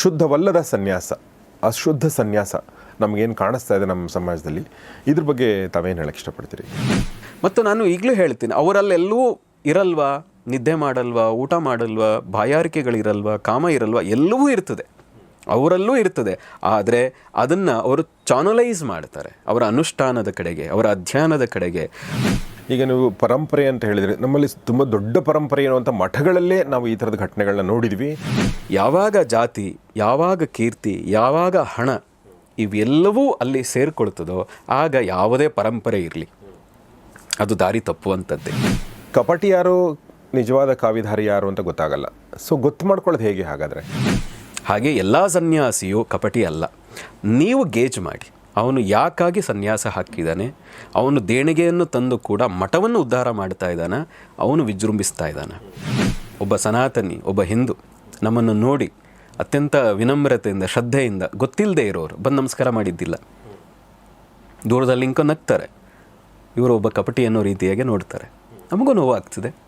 ಶುದ್ಧವಲ್ಲದ ಸನ್ಯಾಸ, ಅಶುದ್ಧ ಸನ್ಯಾಸ ನಮಗೇನು ಕಾಣಿಸ್ತಾ ಇದೆ ನಮ್ಮ ಸಮಾಜದಲ್ಲಿ, ಇದ್ರ ಬಗ್ಗೆ ತಾವೇನು ಹೇಳಕ್ಕೆ ಇಷ್ಟಪಡ್ತೀರಿ? ಮತ್ತು ನಾನು ಈಗಲೂ ಹೇಳ್ತೀನಿ, ಅವರಲ್ಲೆಲ್ಲೂ ಇರಲ್ವಾ, ನಿದ್ದೆ ಮಾಡಲ್ವಾ, ಊಟ ಮಾಡಲ್ವಾ, ಬಾಯಾರಿಕೆಗಳಿರಲ್ವಾ, ಕಾಮ ಇರಲ್ವಾ, ಎಲ್ಲವೂ ಇರ್ತದೆ. ಅವರಲ್ಲೂ ಇರ್ತದೆ. ಆದರೆ ಅದನ್ನು ಅವರು ಚಾನಲೈಸ್ ಮಾಡ್ತಾರೆ, ಅವರ ಅನುಷ್ಠಾನದ ಕಡೆಗೆ, ಅವರ ಅಧ್ಯಯನದ ಕಡೆಗೆ. ಈಗ ನೀವು ಪರಂಪರೆ ಅಂತ ಹೇಳಿದರೆ ನಮ್ಮಲ್ಲಿ ತುಂಬ ದೊಡ್ಡ ಪರಂಪರೆ ಇರುವಂಥ ಮಠಗಳಲ್ಲೇ ನಾವು ಈ ಥರದ ಘಟನೆಗಳನ್ನ ನೋಡಿದ್ವಿ. ಯಾವಾಗ ಜಾತಿ, ಯಾವಾಗ ಕೀರ್ತಿ, ಯಾವಾಗ ಹಣ ಇವೆಲ್ಲವೂ ಅಲ್ಲಿ ಸೇರಿಕೊಳ್ತದೋ ಆಗ ಯಾವುದೇ ಪರಂಪರೆ ಇರಲಿ. ಅದು ದಾರಿ ತಪ್ಪುವಂಥದ್ದೇ. ಕಪಟಿ ಯಾರು, ನಿಜವಾದ ಕಾವಿಧಾರಿ ಯಾರು ಅಂತ ಗೊತ್ತಾಗಲ್ಲ. ಸೊ ಗೊತ್ತು ಮಾಡ್ಕೊಳ್ಳೋದು ಹೇಗೆ ಹಾಗಾದರೆ? ಹಾಗೆ ಎಲ್ಲ ಸನ್ಯಾಸಿಯು ಕಪಟಿ ಅಲ್ಲ. ನೀವು ಗೇಜ್ ಮಾಡಿ. ಅವನು ಯಾಕಾಗಿ ಸನ್ಯಾಸ ಹಾಕಿದ್ದಾನೆ? ಅವನು ದೇಣಿಗೆಯನ್ನು ತಂದು ಕೂಡ ಮಠವನ್ನು ಉದ್ಧಾರ ಮಾಡ್ತಾ ಇದ್ದಾನೆ? ಅವನು ವಿಜೃಂಭಿಸ್ತಾ ಇದ್ದಾನೆ? ಒಬ್ಬ ಸನಾತನಿ, ಒಬ್ಬ ಹಿಂದೂ, ನಮ್ಮನ್ನು ನೋಡಿ ಅತ್ಯಂತ ವಿನಮ್ರತೆಯಿಂದ, ಶ್ರದ್ಧೆಯಿಂದ, ಗೊತ್ತಿಲ್ಲದೆ ಇರೋರು ಬಂದು ನಮಸ್ಕಾರ ಮಾಡಿದ್ದಿಲ್ಲ. ದೂರದಲ್ಲಿ ಇಂಕೊ ನಗ್ತಾರೆ. ಇವರು ಒಬ್ಬ ಕಪಟಿ ಅನ್ನೋ ರೀತಿಯಾಗಿ ನೋಡ್ತಾರೆ. ನಮಗೂ ನೋವಾಗ್ತದೆ.